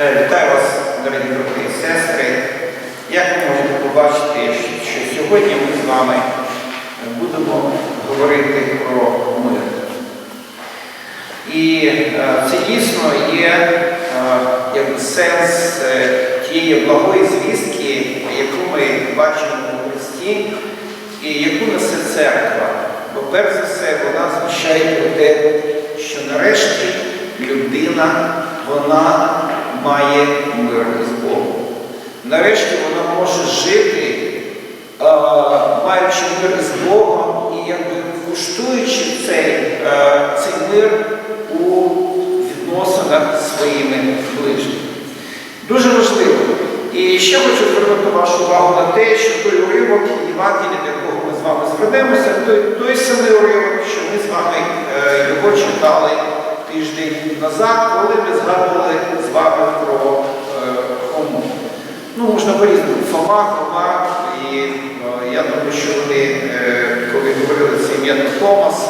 Е, Вітаю вас, дорогі брати і сестри. Як ви можете побачити, що сьогодні ми з вами будемо говорити про мир. І е, це дійсно є е, якби сенс тієї благої звістки, яку ми бачимо у Христі, і яку несе церква. Бо перш за все вона про те, що нарешті людина вона має мир з Богом. Нарешті вона може жити, маючи мир з Богом і якби куштуючи цей, е, цей мир у відносинах своїми ближніми. Дуже важливо. І ще хочу звернути вашу увагу на те, що той уривок Євангелія, до якого ми з вами звернемося, той, той самий уривок, що ми з вами е, його читали тиждень назад, коли ми згадували з вами про е, Хому. Ну, можна по-різному. Фома, Хома, і е, я думаю, що вони, е, коли говорили це ім'я Томас,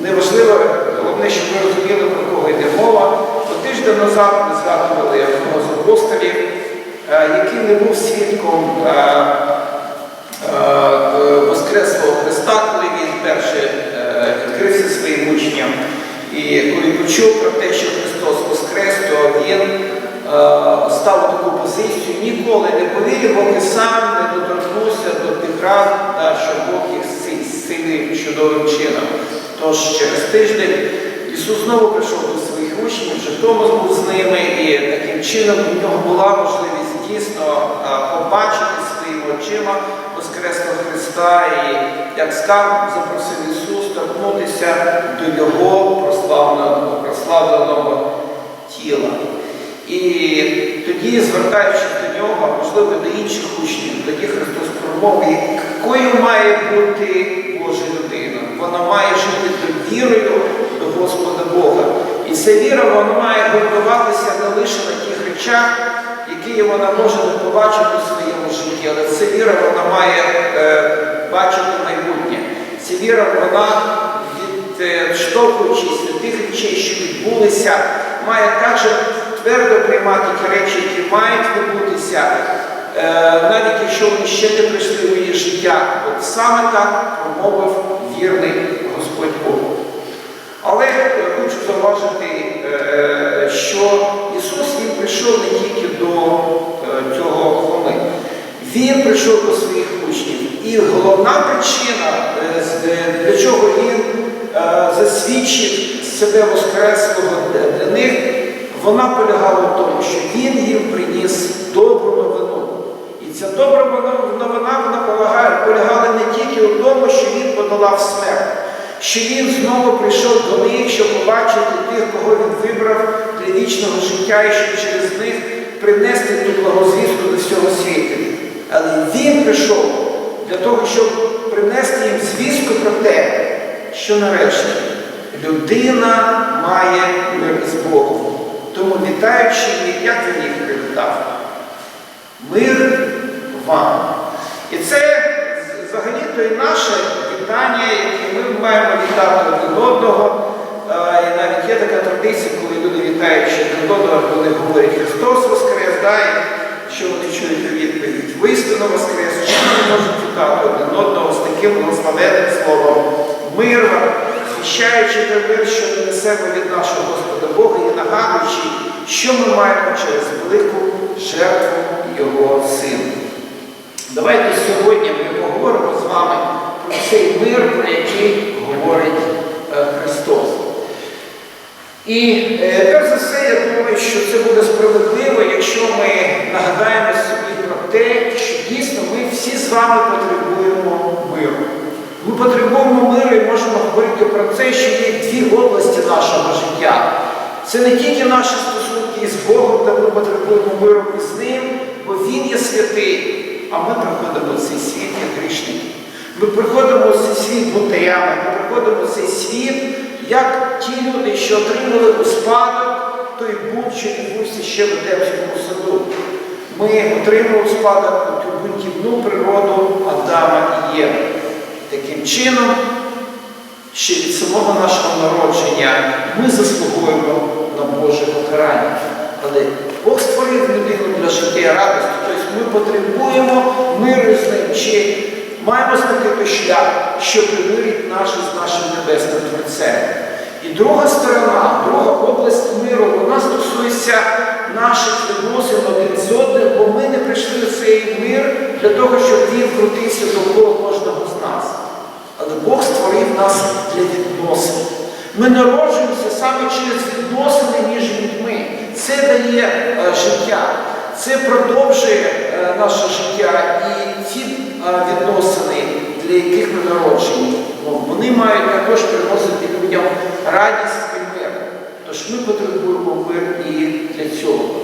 неважливо, головне, щоб ви розуміли, про кого йде мова. Бо тиждень назад ми згадували одного з апостолів, е, який не був свідком е, е, Воскреслого Христа, коли він вперше е, відкрився своїм учням. І коли почув про те, що Христос Воскрес, то він е, став таку позицію, ніколи не повірив, поки сам не доторкнувся до тих рад, та, що Бог їх зцілив чудовим чином. Тож через тиждень Ісус знову прийшов до своїх учнів, вже Томас був з ними, і таким чином у нього була можливість дійсно е, побачити своїми очима Воскресного Христа і, як скарб запросив Ісус, торкнутися до Його прославленого, прославленого тіла. І тоді, звертаючись до нього, можливо до інших учнів, тоді Христос промовив, якою має бути Божа людина. Вона має жити довірою до Господа Бога. І ця віра вона має будуватися не лише на тих речах, які вона може не побачити у своєму житті, але ця віра вона має е, бачити майбутнє. Віра вона відштовхуючись від тих речей, що відбулися, має також твердо приймати ті речі, які мають відбутися, е, навіть якщо вони ще не прийшли у її життя. От саме так промовив вірний Господь Бог. Але е, хочу зауважити, е, що Ісус Він прийшов не тільки до е, цього. Він прийшов до своїх учнів. І головна причина, е, е, для чого він е, засвідчив себе Воскреслого для- них, вона полягала в тому, що він їм приніс добру новину. І ця добра новина вона полягала не тільки у тому, що він подолав смерть, що він знову прийшов до них, щоб побачити тих, кого він вибрав для вічного життя, і щоб через них принести ту благозвістку до всього він прийшов для того, щоб принести їм звістку про те, що нарешті людина має мир з Богом. Тому вітаючи їх, як він їх привітав? Мир вам. І це взагалі то і наше вітання, яке ми маємо вітати один одного. Е, І навіть є така традиція, коли люди вітаючи один одного, вони говорять Христос Воскрес, да, і що вони чують у відповідь воістину Воскрес, чи вони можуть вітати один одного з таким благословенним словом мир вам, звіщаючи той мир, що ми несемо від нашого Господа Бога і нагадуючи, що ми маємо через велику жертву Його Сина. Давайте сьогодні ми поговоримо з вами про цей мир, про який говорить е, Христос. І е, перш за все, я думаю, що це буде справедливо, якщо ми нагадаємо собі про те, що дійсно ми всі з вами потребуємо миру. Ми потребуємо миру і можемо говорити про це, що є дві області нашого життя. Це не тільки наші стосунки з Богом, де ми потребуємо миру із ним, бо Він є святий, а ми приходимо в цей світ як грішники. Ми приходимо в цей світ бунтарями, ми приходимо в цей світ, як ті люди, що отримали у спадок той бунт, що відбувся ще в Едемському саду. Ми отримали у спадок ту бунтівну природу Адама і Єви. Таким чином, ще від самого нашого народження ми заслуговуємо на Боже покарання. Але Бог створив людину для життя і радості. Тобто ми потребуємо миру з ним. Маємо знайти шлях, що примирить нас з нашим небесним Творцем. І друга сторона, друга область миру, вона стосується наших відносин один з одним, бо ми не прийшли в цей мир для того, щоб він крутився довкола кожного з нас. Але Бог створив нас для відносин. Ми народжуємося саме через відносини між людьми. Це дає е, життя, це продовжує е, наше життя. І е, відносини, для яких ми народжені, вони мають також приносити людям радість і мир. Тож ми потребуємо мир і для цього.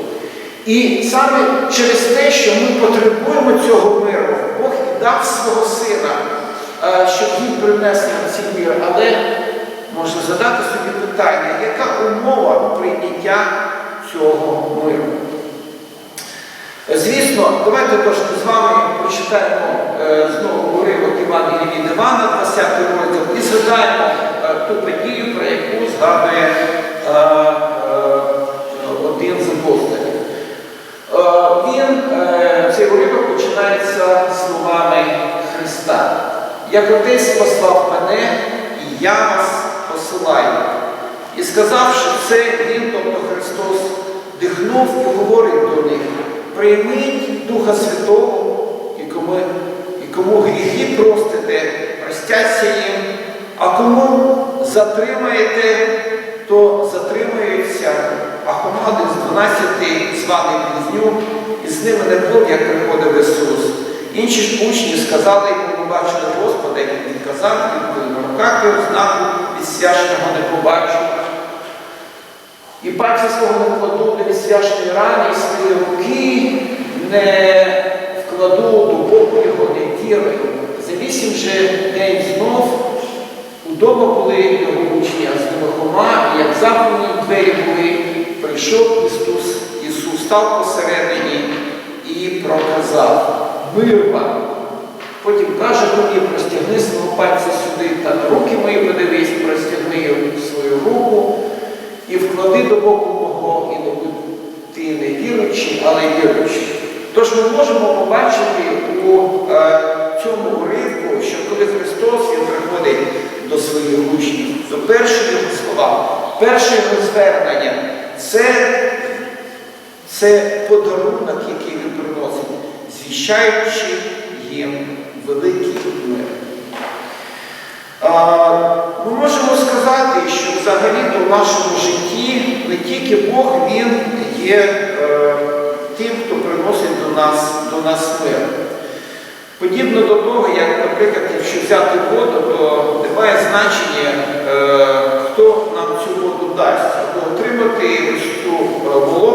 І саме через те, що ми потребуємо цього миру, Бог і дав свого сина, щоб він принес нам цей мир. Але можна задати собі питання, яка умова прийняття цього миру? Звісно, давайте трошки з вами прочитаємо е, знову уривок Івана від Івана, 20 розділ, і згадаємо е, ту подію, про яку згадує е, один з апостолів. Він, цей уривок починається словами Христа. Як отець послав мене, і я вас посилаю. І сказавши це, він, тобто Христос, дихнув і говорить до них, прийміть Духа Святого, і кому, гріхи простите, простяться їм, а кому затримаєте, то затримаються, а команди з 12 званий близнюк, і з ними не був, як приходив Ісус. Інші ж учні сказали йому, ми бачили Господа, і він казав, він коли на руках його знаку від священого не побачив. І пальця свого не вкладу до відсвяшної рани, і свої руки не вкладу до боку його не вірою. За вісім же день знов удома були його учні, а з ними як заповні двері були, прийшов Ісус, Ісус став посередині і проказав мир вам. Потім каже мені, простягни свого пальця сюди та руки мої подивись, простягни свою руку і вклади до боку мого, і будь ти не віруючий, але віруючий. Тож ми можемо побачити у е, цьому уривку, що коли Христос Він приходить до своїх учнів, то перші його слова, перше його звернення це, це подарунок, який він приносить, звіщаючи їм великий мир. А, Ми можемо сказати, що взагалі-то в нашому житті не тільки Бог, Він є е, тим, хто приносить до нас, до нас мир. Подібно до того, як, наприклад, якщо взяти воду, то немає значення, е, хто нам цю воду дасть, або отримати ту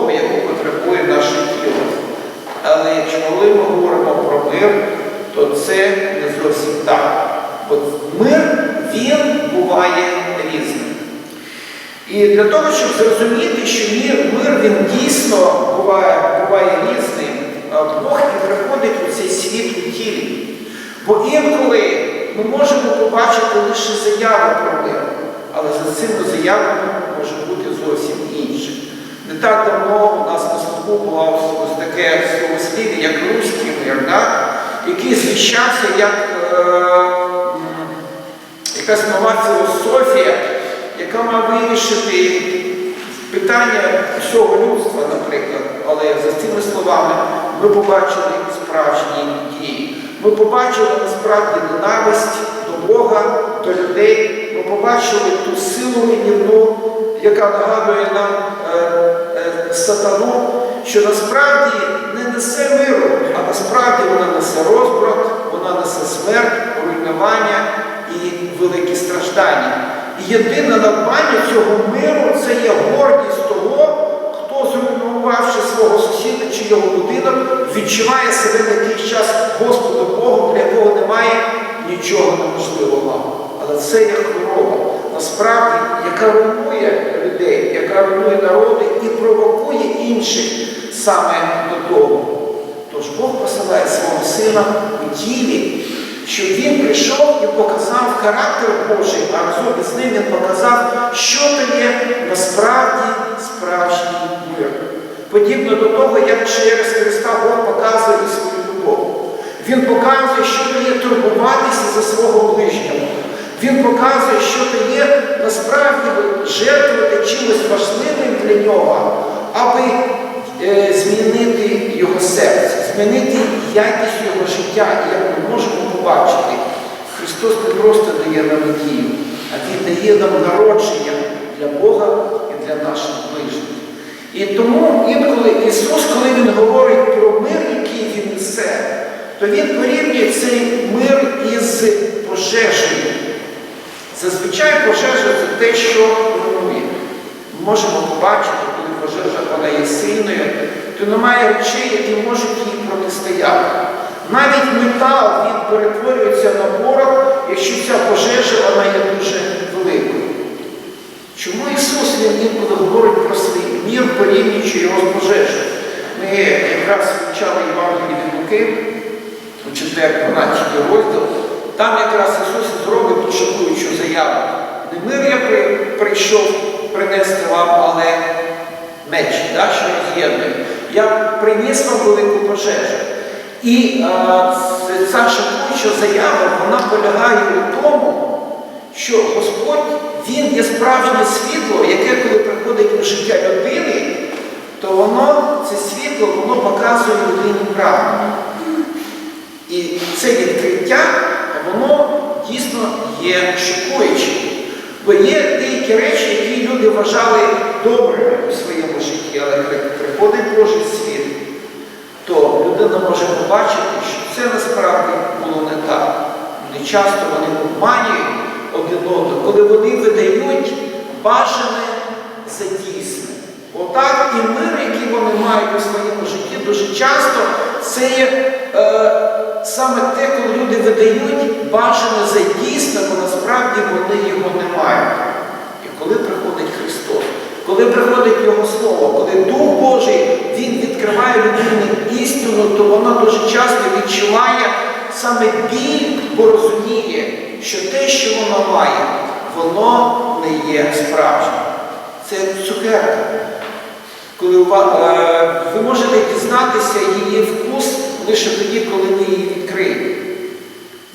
е, яку потребує наше тіло. Але якщо коли ми говоримо про мир, то це не зовсім так. Бо мир, він буває різним. І для того, щоб зрозуміти, що мир, він дійсно буває, буває різним, Бог і приходить у цей світ у тілі. Бо інколи ми можемо побачити лише заяви про мир, але за цими заявами може бути зовсім інше. Не так давно у нас на слуху було ось таке словослів'я, як руський мир, да? який звіщався як е, якась нова філософія, яка має вирішити питання всього людства, наприклад. Але за цими словами ми побачили справжні дії. Ми побачили насправді ненависть до Бога, до людей. Ми побачили ту силу руйнівну, яка нагадує нам е, е, сатану, що насправді не несе миру, а насправді вона несе розбрат, вона несе смерть, руйнування і великі страждання. Єдине надбання цього миру це є гордість того, хто, зруйнувавши свого сусіда чи його будинок, відчуває себе на якийсь час Господом Богом, для якого немає нічого неможливого. Але це є хвороба, насправді, яка руйнує людей, яка руйнує народи і провокує інших саме до того. Тож Бог посилає свого сина у тілі, щоб він прийшов і показав характер Божий, а разом із ним він показав, що то є насправді справжній мир. Подібно до того, як через Христа Бог показує свою любов. Він показує, що то є турбуватися за свого ближнього. Він показує, що то є насправді жертвувати чимось важливим для нього, аби е, змінити його серце, змінити якість його життя. Як ми можемо побачити, Христос не просто дає нам надію, а Він дає нам народження для Бога і для наших ближніх. І тому інколи Ісус, коли Він говорить про мир, який Він несе, то Він порівнює цей мир із пожежею. Зазвичай пожежа це те, що. Ми можемо побачити, коли пожежа вона є сильною, то немає речей, які можуть їй протистояти. Навіть метал він перетворюється на порох, якщо ця пожежа вона є дуже великою. Чому Ісус Він інколи говорить про свій мір, порівнюючи його з пожежею? Ми якраз вивчали Євангелії від Луки у 4 12 розділ. Там якраз Ісус зробить ту шокуючу заяву. Не мир я прийшов принести вам, але меч, да, що роз'єднує. Я приніс вам велику пожежу. І а, ця шокуюча заява, вона полягає у тому, що Господь, Він є справжнє світло, яке коли приходить у життя людини, то воно, це світло, воно показує людині правду. І це відкриття, воно дійсно є шокуючим. Бо є деякі речі, які люди вважали добрими у своєму житті, але приходить Божий світ, то людина може побачити, що це насправді було не так. Не часто вони обманюють один одного, коли вони видають бажане за дійсне. Отак і мир, який вони мають у своєму житті, дуже часто це є е, саме те, коли люди видають бажане за дійсне, бо насправді вони його не мають. І коли приходить Христос, коли приходить Його Слово, коли Дух Божий Він відкриває людині істину, то вона дуже часто відчуває саме біль, бо розуміє, що те, що вона має, воно не є справжнім. Це цукерка. Коли е, ви можете дізнатися її вкус лише тоді, коли ви її відкриєте.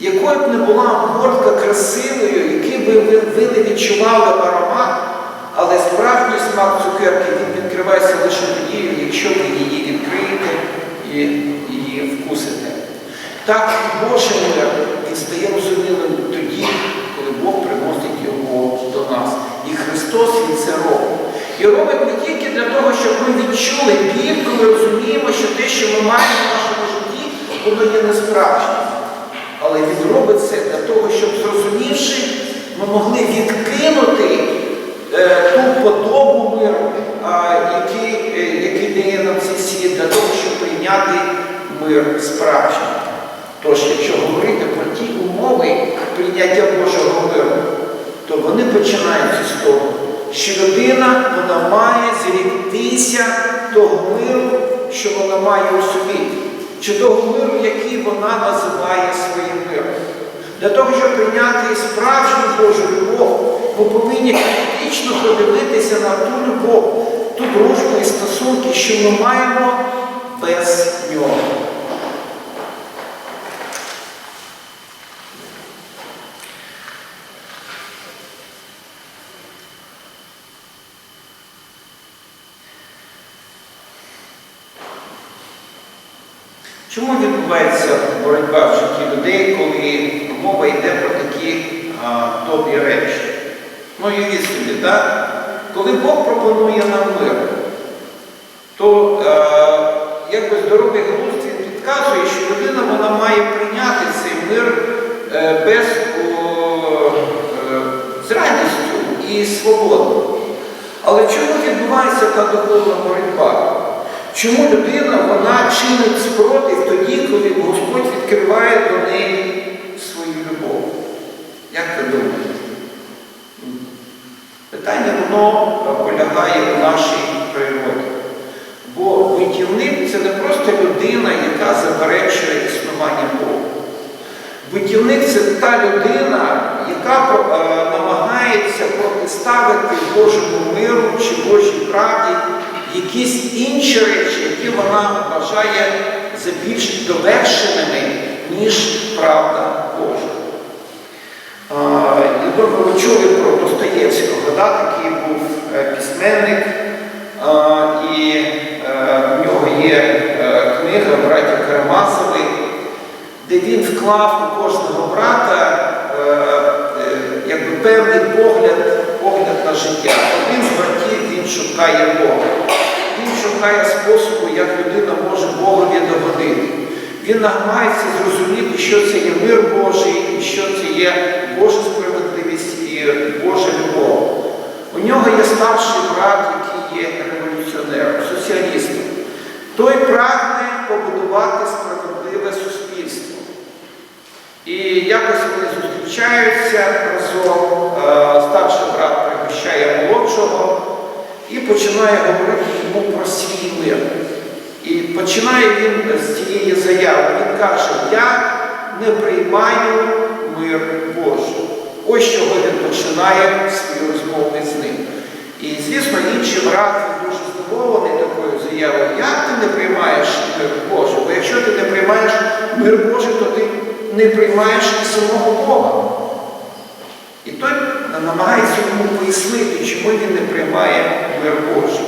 Якою б не була обгортка красивою, який би ви не відчували аромат, але справжній смак цукерки він відкривається лише тоді, якщо ви її відкриєте і її вкусите. Так і Божий мир стає розумілим тоді, коли Бог приносить його до нас. І Христос Він це робить. І робить не тільки для того, щоб ми відчули біль, коли розуміємо, що те, що ми маємо в нашому житті, воно є несправжнім. Але Він робить це для того, щоб зрозумівши, ми могли відкинути ту подобу миру, який, е, дає нам цей світ, для того, щоб прийняти мир справжній. Тож, якщо говорити про ті умови прийняття Божого миру, то вони починаються з того, що людина вона має зріктися того миру, що вона має у собі, чи того миру, який вона називає своїм миром. Для того, щоб прийняти справжню Божу любов, ми повинні критично подивитися на ту любов, ту дружбу і стосунки, що ми маємо без нього. Чому відбувається боротьба в житті людей, коли мова йде про такі а, добрі речі? Уявіть собі, так? Коли Бог пропонує нам мир, то е, якби здоровий глузд він підказує, що людина вона має прийняти цей мир е, без о, е, з радістю і свободою. Але чому відбувається та духовна боротьба? Чому людина вона чинить спротив тоді, коли Господь відкриває до неї свою любов? Як ви думаєте? Питання воно полягає у нашій природі. Бо битівник це не просто людина, яка заперечує існування Бога. Битівник це та людина, яка е, намагається протиставити Божому миру чи Божій правді якісь інші речі, які вона вважає за більш довершеними, ніж правда Божа. А, ви чули про Достоєвського, да? такий був е, письменник, і е, в нього є е, книга «Браті Карамазови», де він вклав у кожного брата якби певний погляд, погляд на життя. Один з братів він шукає Бога. Він шукає способу, як людина може Богові догодити. Він намагається зрозуміти, що це є мир Божий, і що це є Божа справедливість і Божа любов. У нього є старший брат, який є революціонером, соціалістом. Той прагне побудувати справедливе суспільство. І якось вони зустрічаються разом, е, старший брат пригощає молодшого і починає говорити йому про свій мир. І починає він з цієї заяви. Він каже, я не приймаю мир Божий. Ось чого він починає свою розмову з ним. І, звісно, інший брат дуже здивований такою заявою, як ти не приймаєш мир Божий? Бо якщо ти не приймаєш мир Божий, то ти не приймаєш і самого Бога. І той намагається йому пояснити, чому він не приймає мир Божий.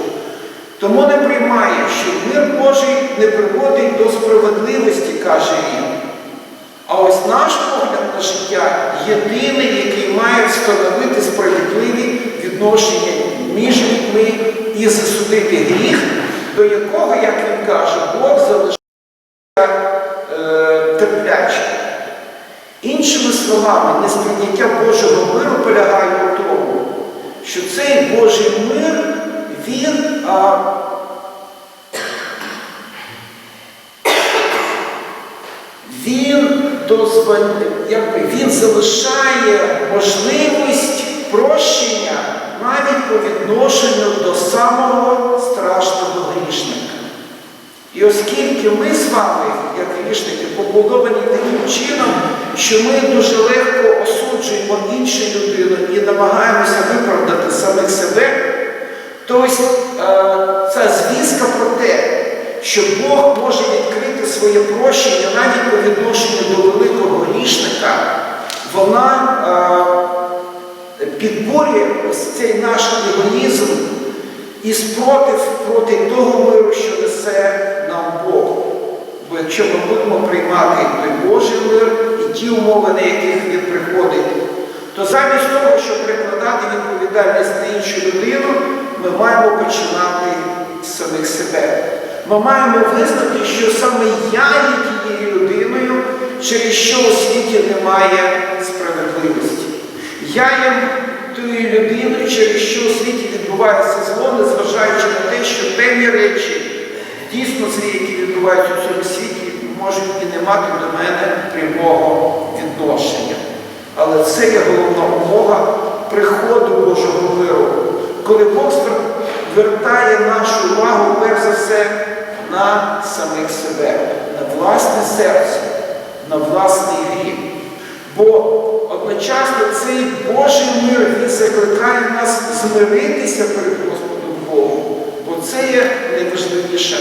Тому не приймає, що мир Божий не приводить до справедливості, каже він. А ось наш погляд на життя єдиний, має встановити справедливі відношення між людьми і засудити гріх, до якого, як він каже, Бог залишає е, терплячим. Іншими словами, несприйняття Божого миру полягає у тому, що цей Божий мир, він а, він, дозволяє, якби, він залишає можливість прощення навіть по відношенню до самого страшного грішника. І оскільки ми з вами, як грішники, побудовані таким чином, що ми дуже легко осуджуємо іншу людину і намагаємося виправдати самих себе, то ось е, ця звістка про те, що Бог може відкрити своє прощення навіть по відношенню до великого грішника, вона е, підборює ось цей наш егоїзм і спротив проти того миру, що несе нам Бог. Бо якщо ми будемо приймати той Божий мир і ті умови, на яких він приходить, то замість того, щоб прикладати відповідальність на іншу людину, ми маємо починати з самих себе. Ми маємо визнати, що саме я є тією людиною, через що у світі немає справедливості. Я є тою людиною, через що у світі відбувається зло, незважаючи на те, що певні речі, дійсно злі, які відбуваються у цьому світі, можуть і не мати до мене прямого відношення. Але це є головна умова приходу Божого миру, коли Бог звертає нашу увагу, перш за все, на самих себе, на власне серце, на власний гріх. Бо одночасно цей Божий мир він закликає нас змиритися перед Господом Богом, бо це є найважливіша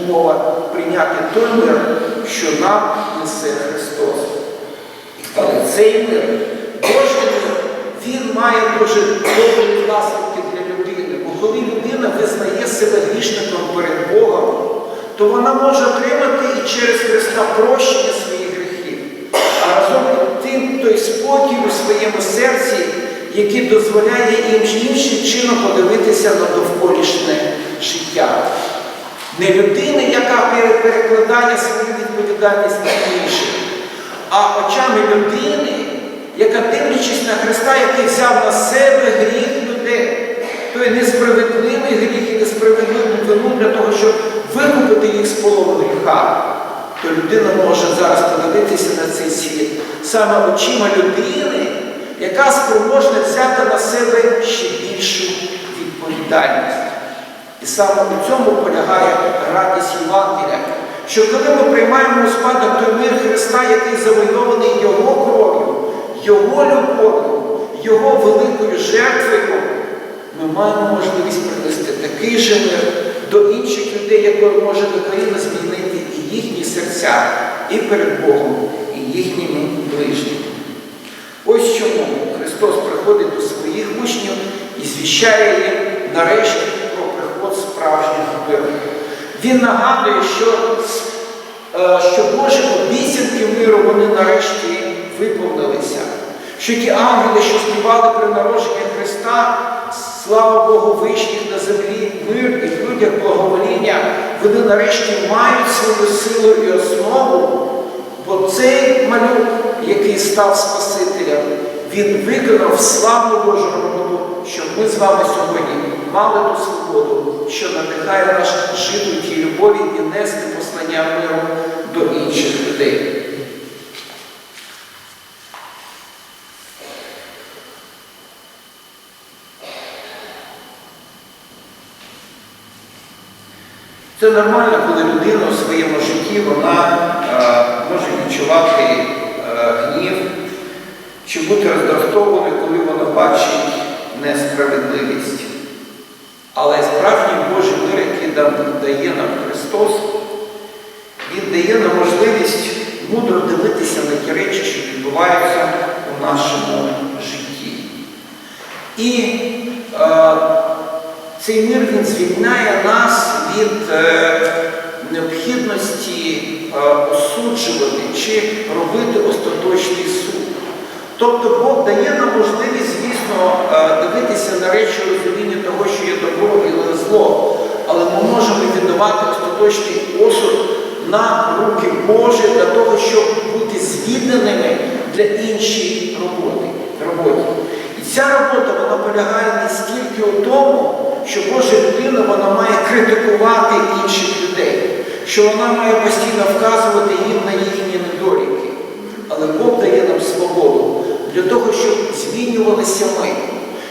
умова прийняти той мир, що нам несе Христос. Але цей мир, Божий мир, він має дуже добрі наслідки для людини. Бо коли людина визнає себе грішником перед Богом, то вона може отримати і через Христа прощення своїх гріхів. А разом тим той спокій у своєму серці, який дозволяє їм іншим чином подивитися на довколишнє життя. Не людини, яка перекладає свою відповідальність на інших, а очами людини, яка дивлячись на Христа, який взяв на себе гріх людей, той несправедливий гріх і несправедливу вину для того, щоб викупити їх з полону гріха, то людина може зараз подивитися на цей світ саме очима людини, яка спроможна взяти на себе ще більшу відповідальність. І саме у цьому полягає радість Євангелія, що коли ми приймаємо у спадок той мир Христа, який завойований Його кров'ю, Його любов'ю, Його великою жертвою, ми маємо можливість принести такий же мир до інших людей, якою може докорінно змінити і їхні серця, і перед Богом, і їхніми ближніми. Ось чому Христос приходить до своїх учнів і звіщає їм нарешті про приход справжнього миру. Він нагадує, що, е, що Божі обіцянки миру вони нарешті виповнилися. Що ті ангели, що співали при народженні Христа, слава Богу, вишніх на землі, мир і людях благовоління, вони нарешті мають свою силу і основу, бо цей малюк, який став Спасителем, він виконав славу Божу роботу, щоб ми з вами сьогодні мали ту свободу, що надихає нас жити в тій любові і нести послання миру до інших людей. Це нормально, коли людина у своєму житті вона е, може відчувати е, гнів чи бути роздратованою, коли вона бачить несправедливість. Але справжній Божий мир, який дає нам Христос, Він дає нам можливість мудро дивитися на ті речі, що відбуваються у нашому житті. І е, цей мир він звільняє нас від е, необхідності е, осуджувати чи робити остаточний суд. Тобто Бог дає нам можливість, звісно, е, дивитися на речі розуміння того, що є добро і зло, але ми можемо віддавати остаточний осуд на руки Божі для того, щоб бути звільненими для іншої роботи. роботи. І ця робота вона полягає не стільки у тому, що Божа людина вона має критикувати інших людей, що вона має постійно вказувати їм на їхні недоліки. Але Бог дає нам свободу для того, щоб змінювалися ми,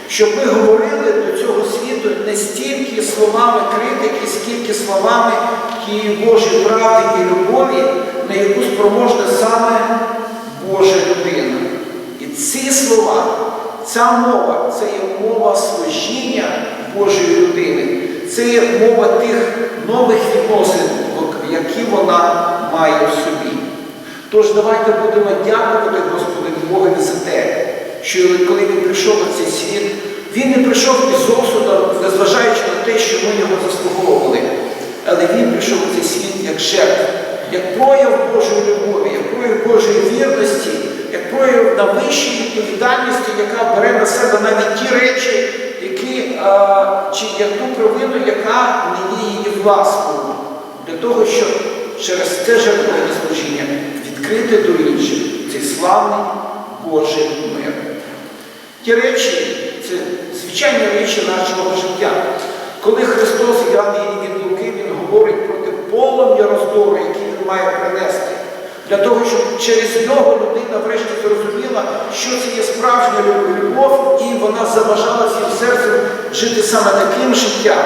щоб ми говорили до цього світу не стільки словами критики, скільки словами тієї Божої правди і любові, на яку спроможна саме Божа людина. І ці слова, ця мова це є мова служіння Божої людини. Це є мова тих нових відносин, які вона має в собі. Тож давайте будемо дякувати Господу Богові за те, що коли він прийшов у цей світ, він не прийшов із осудом, незважаючи на те, що ми його заслуговували. Але він прийшов у цей світ як жертва, як прояв Божої любові, як прояв Божої вірності, як прояв на вищій відповідальності, яка бере на себе навіть ті речі, чи як ту провину, яка є її власною, для того, щоб через це жертвовне служіння відкрити до інших цей славний Божий мир. Ті речі це звичайні речі нашого життя. Коли Христос Євангелії від Луки, Він говорить проти полум'я роздору, який він має принести, для того, щоб через нього людина врешті зрозуміла, що це є справжня любов, і вона забажала всім серцем жити саме таким життям.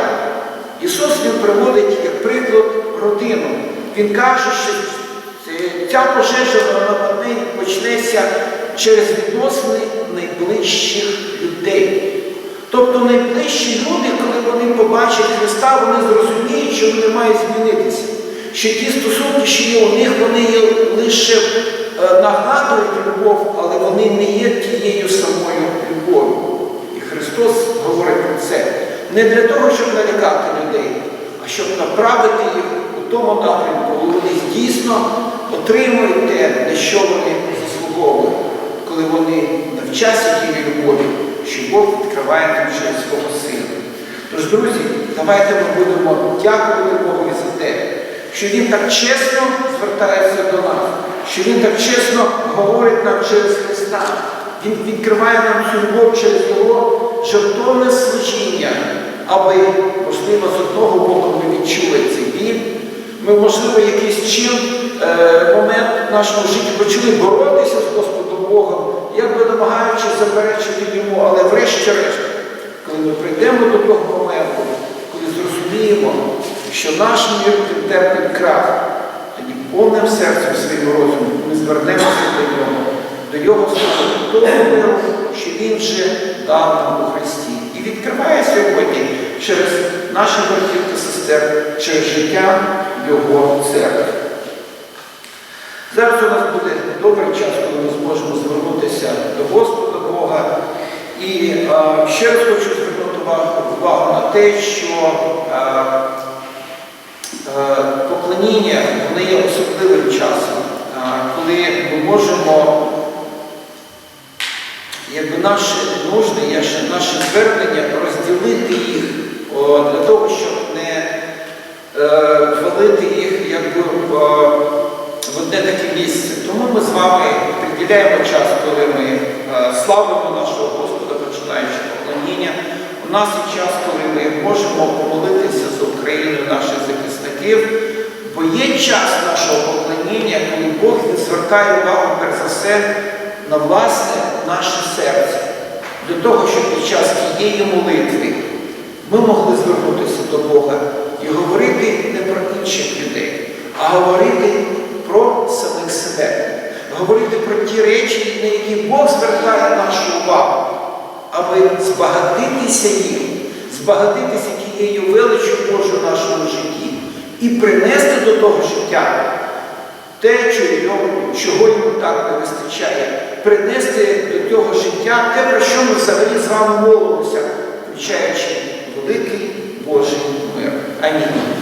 Ісус Він приводить як приклад родину. Він каже, що ця пожежа вона почнеться через відносини найближчих людей. Тобто найближчі люди, коли вони побачать Христа, вони зрозуміють, що вони мають змінитися. Що ті стосунки, що є у них, вони є лише е, нагадують любов, але вони не є тією самою любов'ю. І Христос говорить про це не для того, щоб налякати людей, а щоб направити їх у тому напрямку, коли вони дійсно отримують те, на що вони заслуговують, коли вони навчаться тієї любові, що Бог відкриває нам через свого сина. Тож, друзі, давайте ми будемо дякувати Богові за те, що Він так чесно звертається до нас, що Він так чесно говорить нам через Христа. Він відкриває нам цю любов через Його жертовне служіння, аби, можливо, з одного боку ми відчули цей біль, ми, можливо, якийсь чин, е, момент в нашому житті почали боротися з Господом Богом, якби намагаючись заперечити йому, але врешті-решт, коли ми прийдемо до того моменту, зрозуміємо, що наш мір терпить крах, тоді повним серцем своїм розумом ми звернемося до нього, до Його того що Він вже дав нам у Христі. І відкриває сьогодні через наших братів та сестер. через життя Його церкви. Зараз у нас буде добрий час, коли ми зможемо звернутися до Господа Бога. І е, ще раз хочу увагу, на те, що е, е, поклоніння воно є особливим часом, е, коли ми можемо якби наші нужди, наші звернення розділити їх для того, щоб не ввалити їх якби в, одне таке місце. Тому ми з вами приділяємо час, коли ми славимо нашого Господа, починаючи поклоніння. У нас є час, коли ми можемо помолитися за Україну, наших захисників. Бо є час нашого поклоніння, коли Бог звертає увагу перш за все на власне наше серце, для того, щоб під час тієї молитви ми могли звернутися до Бога і говорити не про інших людей, а говорити про самих себе, говорити про ті речі, на які Бог звертає нашу увагу, аби збагатитися їм, збагатитися тією величю Божою в нашому житті і принести до того життя те, чого йому, так не вистачає, принести до цього життя те, про що ми взагалі з вами молимося, включаючи великий Божий мир. Амінь.